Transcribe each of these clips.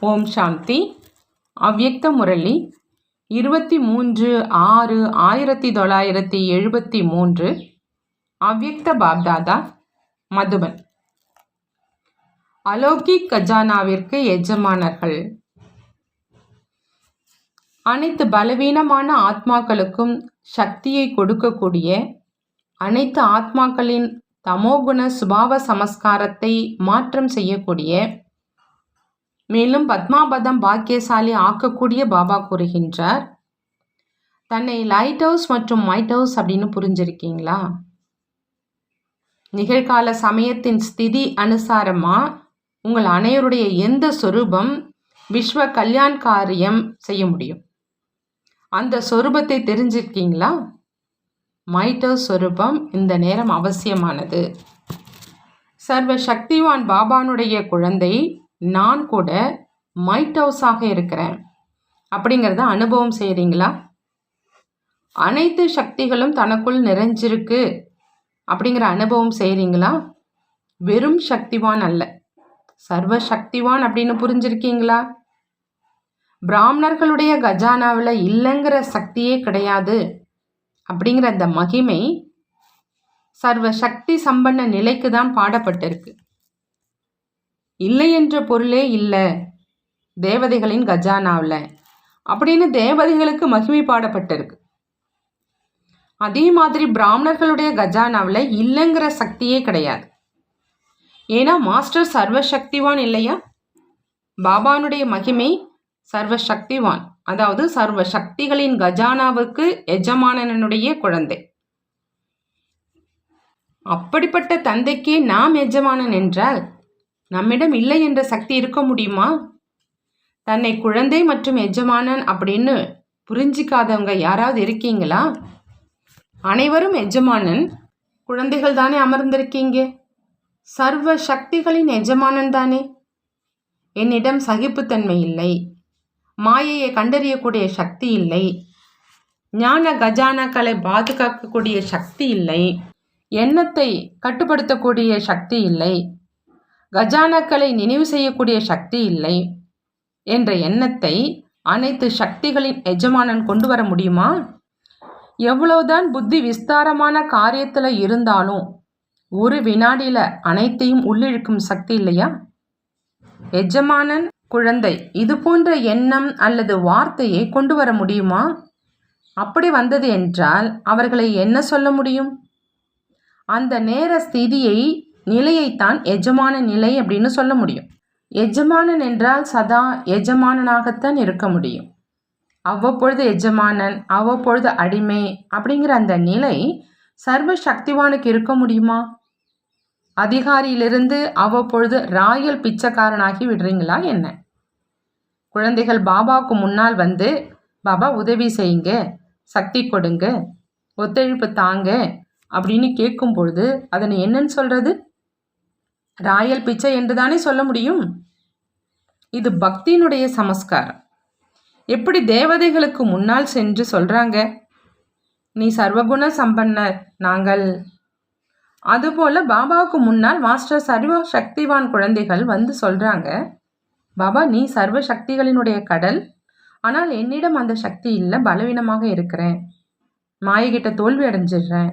ஓம் சாந்தி. அவ்யக்த முரளி. இருபத்தி மூன்று ஆறு ஆயிரத்தி தொள்ளாயிரத்தி எழுபத்தி மூன்று அவ்யக்த பாப்தாதா மதுபன். அலோகிக் கஜானாவிற்கு எஜமானர்கள். அனைத்து பலவீனமான ஆத்மாக்களுக்கும் சக்தியை கொடுக்கக்கூடிய அனைத்து ஆத்மாக்களின் தமோகுண சுபாவ சமஸ்காரத்தை மாற்றம் செய்யக்கூடிய மேலும் பத்மாபதம் பாக்கியசாலி ஆக்கக்கூடிய பாபா கூறுகின்றார். தன்னை லைட் ஹவுஸ் மற்றும் மைட் ஹவுஸ் அப்படின்னு புரிஞ்சிருக்கீங்களா? நிகழ்கால சமயத்தின் ஸ்திதி அனுசாரமா? உங்கள் அனைவருடைய எந்த சொரூபம் விஸ்வ கல்யாண் காரியம் செய்ய முடியும்? அந்த சொரூபத்தை தெரிஞ்சிருக்கீங்களா? மைட்டோ சொரூபம் இந்த நேரம் அவசியமானது. சர்வ சக்திவான் பாபானுடைய குழந்தை நான் கூட மைட் ஹவுஸாக இருக்கிறேன். அப்படிங்கிறத அனுபவம் செய்கிறீங்களா அனைத்து சக்திகளும் தனக்குள் நிறைஞ்சிருக்கு அப்படிங்கிற அனுபவம் செய்கிறீங்களா வெறும் சக்திவான் அல்ல. சர்வ சக்திவான் அப்படின்னு புரிஞ்சிருக்கீங்களா? பிராமணர்களுடைய கஜானாவில் இல்லைங்கிற சக்தியே கிடையாது அப்படிங்கிற அந்த மகிமை சர்வ சக்தி சம்பன்ன நிலைக்கு தான் பாடப்பட்டிருக்கு. இல்லை என்ற பொருளே இல்லை. தேவதைகளின் கஜானாவில். அப்படின்னு தேவதைகளுக்கு மகிமை பாடப்பட்டிருக்கு. அதே மாதிரி பிராமணர்களுடைய கஜானாவில் இல்லைங்கிற சக்தியே கிடையாது. ஏன்னா மாஸ்டர் சர்வ சக்திவான் இல்லையா? பாபானுடைய மகிமை சர்வ சக்திவான் அதாவது சர்வ சக்திகளின் கஜானாவுக்கு எஜமானனுடைய குழந்தை. அப்படிப்பட்ட தந்தைக்கே நாம் எஜமானன் என்றால் நம்மிடம் இல்லை என்ற சக்தி இருக்க முடியுமா? தன்னை குழந்தை மற்றும் எஜமானன் அப்படின்னு புரிஞ்சிக்காதவங்க யாராவது இருக்கீங்களா? அனைவரும் எஜமானன். குழந்தைகள் தானே அமர்ந்திருக்கீங்க. சர்வ சக்திகளின் எஜமானன் தானே. என்னிடம் சகிப்புத்தன்மை இல்லை. மாயையை கண்டறியக்கூடிய சக்தி இல்லை. ஞான கஜானாக்களை பாதுகாக்கக்கூடிய சக்தி இல்லை. எண்ணத்தை கட்டுப்படுத்தக்கூடிய சக்தி இல்லை. கஜானாக்களை நினைவு செய்யக்கூடிய சக்தி இல்லை என்ற எண்ணத்தை அனைத்து சக்திகளின் எஜமானன் கொண்டு வர முடியுமா? எவ்வளவுதான் புத்தி விஸ்தாரமான காரியத்தில் இருந்தாலும் ஒரு வினாடியில் அனைத்தையும் உள்ளிழுக்கும் சக்தி இல்லையா? எஜமானன் குழந்தை இது போன்ற எண்ணம் அல்லது வார்த்தையை கொண்டு வர முடியுமா? அப்படி வந்தது என்றால் அவர்களை என்ன சொல்ல முடியும்? அந்த நேர ஸ்திதியை நிலையைத்தான் எஜமான நிலை அப்படின்னு சொல்ல முடியும். எஜமானன் என்றால் சதா எஜமானனாகத்தான் இருக்க முடியும். அவ்வப்பொழுது எஜமானன் அவ்வப்பொழுது அடிமை அப்படிங்கிற அந்த நிலை சர்வ சக்திவானுக்கு இருக்க முடியுமா? அதிகாரியிலிருந்து அவ்வப்பொழுது ராயல் பிச்சைக்காரனாகி விடுறீங்களா என்ன? குழந்தைகள் பாபாவுக்கு முன்னால் வந்து பாபா உதவி செய்யுங்க சக்தி கொடுங்க ஒத்துழைப்பு தாங்க அப்படின்னு கேட்கும் பொழுது அதனை என்னன்னு சொல்கிறது ராயல் பிச்சை என்று தானே சொல்ல முடியும்? இது பக்தியினுடைய சமஸ்காரம். எப்படி தேவதைகளுக்கு முன்னால் சென்று சொல்கிறாங்க நீ சர்வகுண சம்பன்னர் நாங்கள். அதுபோல் பாபாவுக்கு முன்னால் மாஸ்டர் சர்வ சக்திவான் குழந்தைகள் வந்து சொல்கிறாங்க பாபா நீ சர்வ சக்திகளினுடைய கடல். ஆனால் என்னிடம் அந்த சக்தி இல்லை பலவீனமாக இருக்கிறேன். மாயகிட்ட தோல்வி அடைஞ்சிடுறேன்.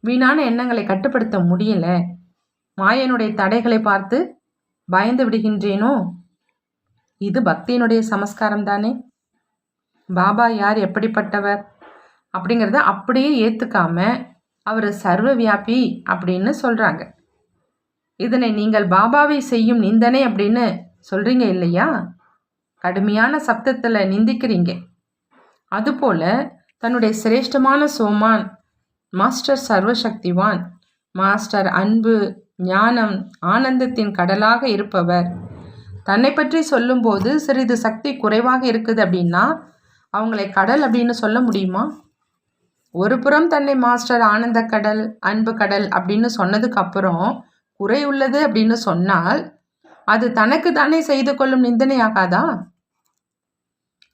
வீணான எண்ணங்களை கட்டுப்படுத்த முடியலை. மாயனுடைய தடைகளை பார்த்து பயந்து விடுகின்றேனோ? இது பக்தியினுடைய சமஸ்காரம் தானே பாபா யார் எப்படிப்பட்டவர்? அப்படிங்கிறத அப்படியே ஏற்றுக்காம அவர் சர்வ வியாபி அப்படின்னு சொல்கிறாங்க இதனை நீங்கள் பாபாவை செய்யும் நிந்தனை அப்படின்னு சொல்கிறீங்க இல்லையா? கடுமையான சப்தத்தில் நிந்திக்கிறீங்க. அதுபோல் தன்னுடைய சிரேஷ்டமான சோமான் மாஸ்டர் சர்வசக்திவான் மாஸ்டர் அன்பு ஞானம் ஆனந்தத்தின் கடலாக இருப்பவர். தன்னை பற்றி சொல்லும்போது சிறிது சக்தி குறைவாக இருக்குது அப்படின்னா அவங்களை கடல் அப்படின்னு சொல்ல முடியுமா? ஒரு புறம் தன்னை மாஸ்டர் ஆனந்த கடல் அன்பு கடல் அப்படின்னு சொன்னதுக்கு அப்புறம் குறை உள்ளது அப்படின்னு சொன்னால் அது தனக்கு தானே செய்து கொள்ளும் நிந்தனையாகாதா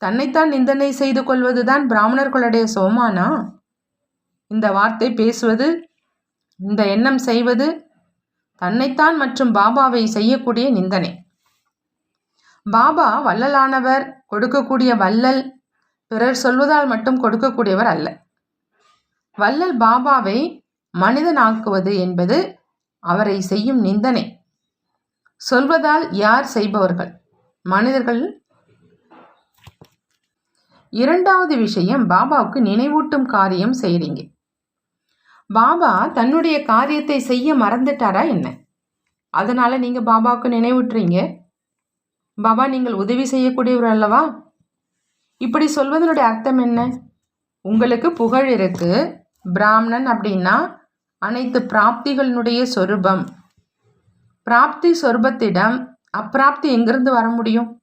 தன்னைத்தான் நிந்தனை செய்து கொள்வதுதான் பிராமணர்களுடைய சோமானா? இந்த வார்த்தை பேசுவது இந்த எண்ணம் செய்வது தன்னைத்தான் மற்றும் பாபாவை செய்யக்கூடிய நிந்தனை. பாபா வள்ளலானவர் கொடுக்கக்கூடிய வள்ளல் பிறர் சொல்வதால் மட்டும் கொடுக்கக்கூடியவர் அல்ல. வள்ளல் பாபாவை மனிதனாக்குவது என்பது அவரை செய்யும் நிந்தனை. சொல்வதால் யார் செய்பவர்கள்? மனிதர்கள். இரண்டாவது விஷயம் பாபாவுக்கு நினைவூட்டும் காரியம் செய்கிறீங்க பாபா தன்னுடைய காரியத்தை செய்ய மறந்துட்டாரா என்ன? அதனால நீங்க பாபாவுக்கு நினைவூட்டுறீங்க? பாபா நீங்கள் உதவி செய்யக்கூடியவர் அல்லவா? இப்படி சொல்வதனுடைய அர்த்தம் என்ன? உங்களுக்கு புகழ் இருக்கு. பிராமணன் அப்படின்னா அனைத்து பிராப்திகளினுடைய சொரூபம். பிராப்தி சொருபத்திடம் அப்பிராப்தி எங்கிருந்து வர முடியும்?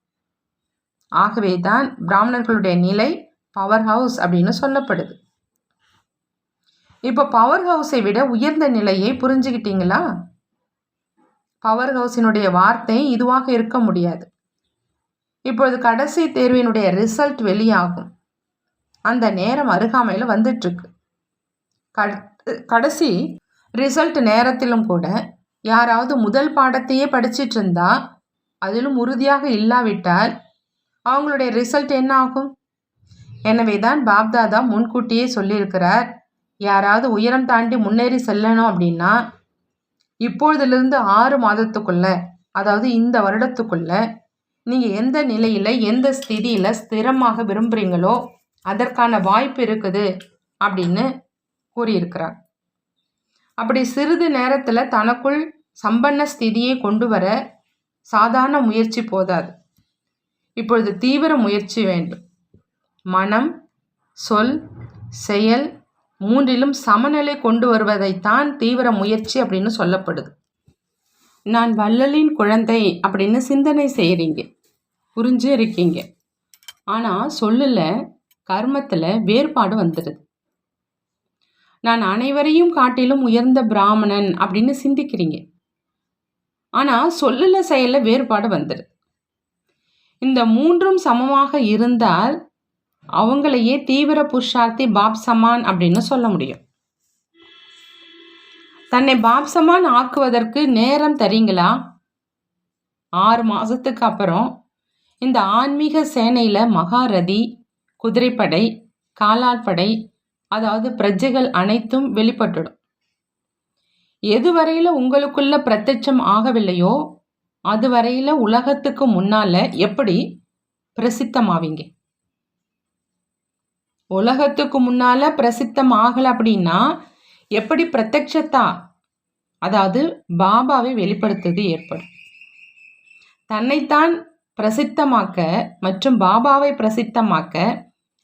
ஆகவே தான் பிராமணர்களுடைய நிலை பவர் ஹவுஸ் அப்படின்னு சொல்லப்படுது. இப்போ பவர் ஹவுஸை விட உயர்ந்த நிலையை புரிஞ்சுக்கிட்டீங்களா பவர் ஹவுஸினுடைய வார்த்தை இதுவாக இருக்க முடியாது. இப்பொழுது கடைசி தேர்வினுடைய ரிசல்ட் வெளியாகும். அந்த நேரம் அருகாமையில் வந்துட்டுருக்கு. கடைசி ரிசல்ட் நேரத்திலும் கூட யாராவது முதல் பாடத்தையே படிச்சிட்டு இருந்தா அதிலும் உறுதியாக இல்லாவிட்டால் அவங்களுடைய ரிசல்ட் என்ன ஆகும் எனவே தான் பாப்தாதா முன்கூட்டியே சொல்லியிருக்கிறார். யாராவது உயரம் தாண்டி முன்னேறி செல்லணும் அப்படின்னா இப்பொழுதுலேருந்து ஆறு மாதத்துக்குள்ள அதாவது இந்த வருடத்துக்குள்ள நீங்கள் எந்த நிலையில் எந்த ஸ்திதியில் ஸ்திரமாக விரும்புகிறீங்களோ அதற்கான வாய்ப்பு இருக்குது அப்படின்னு கூறியிருக்கிறார். அப்படி சிறிது நேரத்தில் தனக்குள் சம்பன்ன ஸ்திதியை கொண்டு வர சாதாரண முயற்சி போதாது. இப்பொழுது தீவிர முயற்சி வேண்டும். மனம் சொல் செயல் மூன்றிலும் சமநிலை கொண்டு வருவதைத்தான் தீவிர முயற்சி அப்படின்னு சொல்லப்படுது. நான் வள்ளலின் குழந்தை அப்படின்னு சிந்தனை செய்கிறீங்க புரிஞ்சு இருக்கீங்க. ஆனால் சொல்லல கர்மத்தில் வேறுபாடு வந்துடுது. நான் அனைவரையும் காட்டிலும் உயர்ந்த பிராமணன் அப்படின்னு சிந்திக்கிறீங்க. ஆனால் சொல்லல செயலில் வேறுபாடு வந்துடுது. இந்த மூன்றும் சமமாக இருந்தால் அவங்களையே தீவிர புருஷார்த்தி பாப் சமான் அப்படின்னு சொல்ல முடியும். தன்னை பாப் சமான் ஆக்குவதற்கு நேரம் தரீங்களா? ஆறு மாதத்துக்கு அப்புறம் இந்த ஆன்மீக சேனையில் மகாரதி குதிரைப்படை காலாட்படை அதாவது பிரஜைகள் அனைத்தும் வெளிப்பட்டுடும். எதுவரையில் உங்களுக்குள்ள பிரத்யட்சம் ஆகவில்லையோ அது வரையில் உலகத்துக்கு முன்னால் எப்படி பிரசித்தமாவீங்க? உலகத்துக்கு முன்னால் பிரசித்தம் ஆகலை அப்படின்னா எப்படி பிரத்யட்சத்தா அதாவது பாபாவை வெளிப்படுத்துவது ஏற்படும். தன்னைத்தான் பிரசித்தமாக்க மற்றும் பாபாவை பிரசித்தமாக்க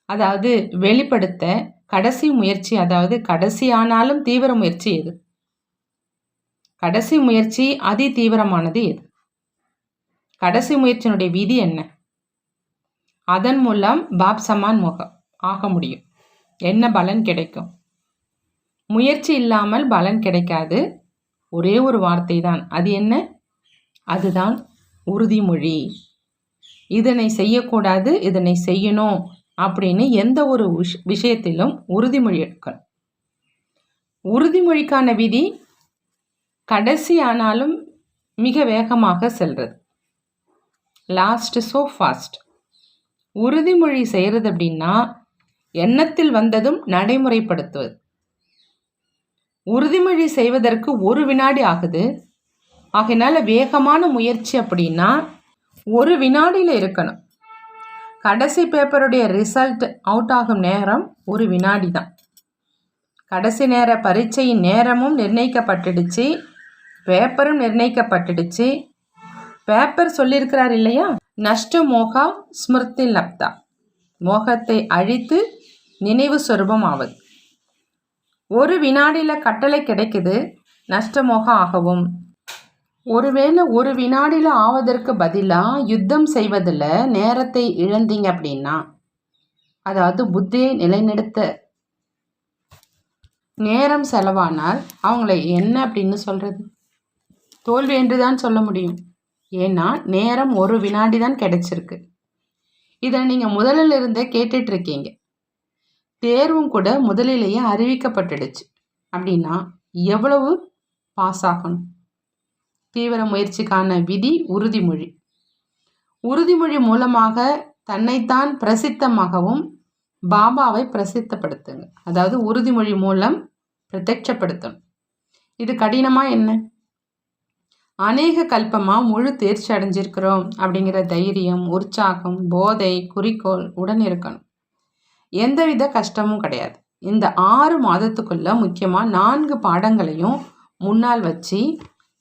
அதாவது வெளிப்படுத்த கடைசி முயற்சி அதாவது கடைசி ஆனாலும் தீவிர முயற்சி எது? கடைசி முயற்சி அதி தீவிரமானது எது? கடைசி முயற்சியினுடைய விதி என்ன? அதன் மூலம் பாப் சமான் முகம். ஆக முடியும். என்ன பலன் கிடைக்கும்? முயற்சி இல்லாமல் பலன் கிடைக்காது. ஒரே ஒரு வார்த்தை தான் அது என்ன? அதுதான் உறுதிமொழி. இதனை செய்யக்கூடாது இதனை செய்யணும் அப்படின்னு எந்த ஒரு விஷ் விஷயத்திலும் உறுதிமொழி எடுக்கணும். உறுதிமொழிக்கான விதி கடைசி ஆனாலும் மிக வேகமாக செல்றது. லாஸ்ட் ஸோ ஃபாஸ்ட் உறுதிமொழி செய்கிறது அப்படின்னா எண்ணத்தில் வந்ததும் நடைமுறைப்படுத்துவது. உறுதிமொழி செய்வதற்கு ஒரு வினாடி ஆகுது. ஆகையினால வேகமான முயற்சி அப்படின்னா ஒரு வினாடியில் இருக்கணும். கடைசி பேப்பருடைய ரிசல்ட் அவுட் ஆகும் நேரம் ஒரு வினாடி தான் கடைசி நேர பரீட்சையின் நேரமும் நிர்ணயிக்கப்பட்டுடுச்சு. பேப்பரும் நிர்ணயிக்கப்பட்டுடுச்சு. பேப்பர் சொல்லியிருக்கிறார் இல்லையா? நஷ்ட மோகா ஸ்மிருதி லப்தா. மோகத்தை அழித்து நினைவு சொரூபம் ஆவது ஒரு வினாடியில் கட்டளை கிடைக்குது நஷ்டமோக ஆகவும். ஒருவேளை ஒரு வினாடியில் ஆவதற்கு பதிலாக யுத்தம் செய்வதில் நேரத்தை இழந்தீங்க அப்படின்னா அதாவது புத்தியை நிலைநிறுத்த நேரம் செலவானால் அவங்கள என்ன அப்படின்னு சொல்கிறது தோல்வி என்று தான் சொல்ல முடியும். ஏன்னா நேரம் ஒரு வினாடி தான் கிடைச்சிருக்கு. இதை நீங்கள் முதலில் இருந்தே கேட்டுட்ருக்கீங்க தேர்வும் கூட முதலிலேயே அறிவிக்கப்பட்டுடுச்சு. அப்படின்னா எவ்வளவு பாஸ் ஆகணும்? தீவிர முயற்சிக்கான விதி உறுதிமொழி. உறுதிமொழி மூலமாக தன்னைத்தான் பிரசித்தமாகவும் பாபாவை பிரசித்தப்படுத்துங்க. அதாவது உறுதிமொழி மூலம் பிரத்யட்சப்படுத்தணும். இது கடினமாக என்ன? அநேக கல்பமாக முழு தேர்ச்சி அடைஞ்சிருக்கிறோம் அப்படிங்கிற தைரியம் உற்சாகம் போதை குறிக்கோள் உடன் இருக்கணும். எந்தவித கஷ்டமும் கிடையாது. இந்த ஆறு மாதத்துக்குள்ள முக்கியமாக நான்கு பாடங்களையும் முன்னால் வச்சு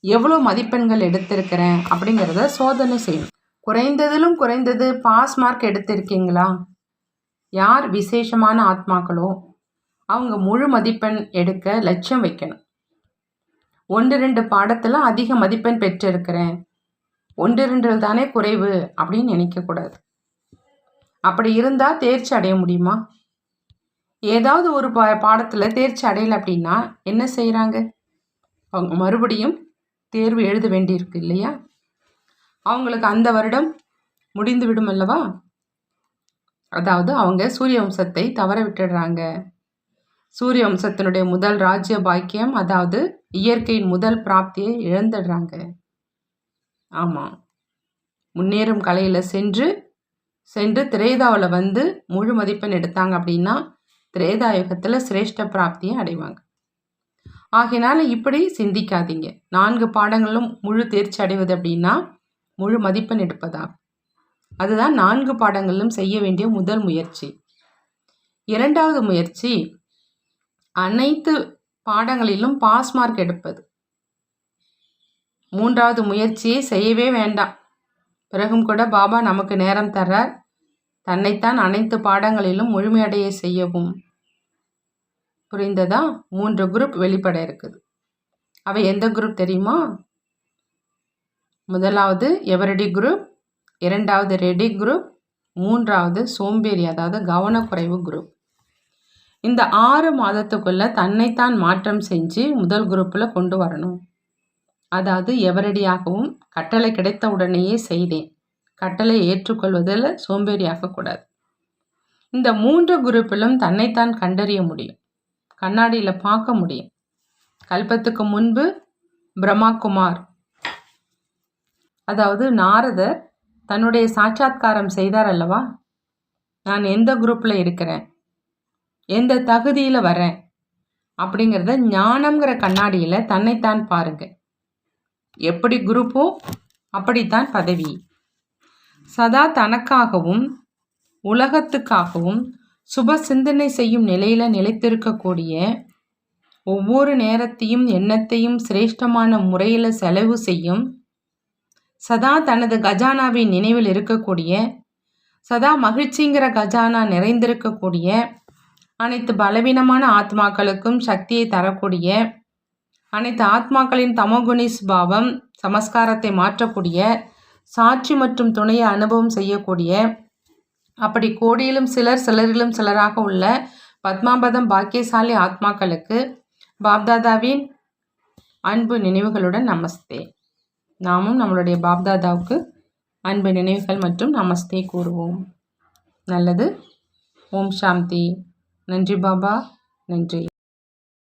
எவ்வளோ மதிப்பெண்கள் எடுத்திருக்கிறேன் அப்படிங்கிறத சோதனை செய்யணும். குறைந்ததிலும் குறைந்தது பாஸ் மார்க் எடுத்திருக்கீங்களா? யார் விசேஷமான ஆத்மாக்களோ அவங்க முழு மதிப்பெண் எடுக்க லட்சியம் வைக்கணும். ஒன்று ரெண்டு பாடத்தில் அதிக மதிப்பெண் பெற்றிருக்கிறேன். ஒன்று ரெண்டில் தானே குறைவு அப்படின்னு நினைக்கக்கூடாது அப்படி இருந்தால் தேர்ச்சி அடைய முடியுமா? ஏதாவது ஒரு பா பாடத்தில் தேர்ச்சி அடையலை அப்படின்னா என்ன செய்கிறாங்க அவங்க மறுபடியும் தேர்வு எழுத வேண்டியிருக்கு இல்லையா? அவங்களுக்கு அந்த வருடம் முடிந்து விடும் அல்லவா? அதாவது அவங்க சூரிய வம்சத்தை தவற விட்டுடுறாங்க. சூரிய வம்சத்தினுடைய முதல் ராஜ்ய பாக்கியம் அதாவது இயற்கையின் முதல் பிராப்தியை இழந்துடுறாங்க. ஆமாம் முன்னேறும் கலையில் சென்று சென்று திரேதாவில் வந்து முழு மதிப்பெண் எடுத்தாங்க அப்படின்னா திரேதாயுகத்தில் சிரேஷ்ட பிராப்தியை அடைவாங்க. ஆகையினால இப்படி சிந்திக்காதீங்க. நான்கு பாடங்களும் முழு தேர்ச்சி அடைவது அப்படின்னா முழு மதிப்பெண் எடுப்பதாகும். அதுதான் நான்கு பாடங்களிலும் செய்ய வேண்டிய முதல் முயற்சி. இரண்டாவது முயற்சி அனைத்து பாடங்களிலும் பாஸ் மார்க் எடுப்பது. மூன்றாவது முயற்சியை செய்யவே வேண்டாம். பிறகும் கூட பாபா நமக்கு நேரம் தர்றார். தன்னைத்தான் அனைத்து பாடங்களிலும் முழுமையடைய செய்யவும். புரிந்ததா? மூன்று குரூப் வெளிப்பட இருக்குது. அவை எந்த குரூப் தெரியுமா? முதலாவது எவரடி குரூப் இரண்டாவது ரெடி குரூப் மூன்றாவது சோம்பேறி அதாவது கவனக்குறைவு குரூப் இந்த ஆறு மாதத்துக்குள்ளே தன்னைத்தான் மாற்றம் செஞ்சு முதல் குரூப்பில் கொண்டு வரணும். அதாவது எவரடியாகவும் கட்டளை கிடைத்த உடனேயே செய்தேன். கட்டளை ஏற்றுக்கொள்வதில் சோம்பேறியாகக்கூடாது இந்த மூன்று குரூப்பிலும் தன்னைத்தான் கண்டறிய முடியும். கண்ணாடியில் பார்க்க முடியும். கல்பத்துக்கு முன்பு பிரம்மாகுமார் அதாவது நாரதர் தன்னுடைய சாட்சாத்காரம் செய்தார் அல்லவா? நான் எந்த குரூப்பில் இருக்கிறேன்? எந்த தகுதியில் வரேன்? அப்படிங்கிறத ஞானம்ங்கிற கண்ணாடியில் தன்னைத்தான் பாருங்கள் எப்படி குரூப்போ அப்படித்தான் பதவி. சதா தனக்காகவும் உலகத்துக்காகவும் சுப சிந்தனை செய்யும் நிலையில் நிலைத்திருக்கக்கூடிய ஒவ்வொரு நேரத்தையும் எண்ணத்தையும் சிரேஷ்டமான முறையில் செலவு செய்யும் சதா தனது கஜானாவின் நினைவில் இருக்கக்கூடிய சதா மகிழ்ச்சிங்கிற கஜானா நிறைந்திருக்கக்கூடிய அனைத்து பலவீனமான ஆத்மாக்களுக்கும் சக்தியை தரக்கூடிய அனைத்து ஆத்மாக்களின் தமோகுணி சுபாவம் சமஸ்காரத்தை மாற்றக்கூடிய சாட்சி மற்றும் துணையை அனுபவம் செய்யக்கூடிய அப்படி கோடியிலும் சிலர் சிலரிலும் சிலராக உள்ள பத்மாபதம் பாக்கியசாலி ஆத்மாக்களுக்கு பாப்தாதாவின் அன்பு நினைவுகளுடன் நமஸ்தே. நாமும் நம்மளுடைய பாப்தாதாவுக்கு அன்பு நினைவுகள் மற்றும் நமஸ்தே கூறுவோம். நல்லது. ஓம் சாந்தி. நன்றி பாபா. நன்றி.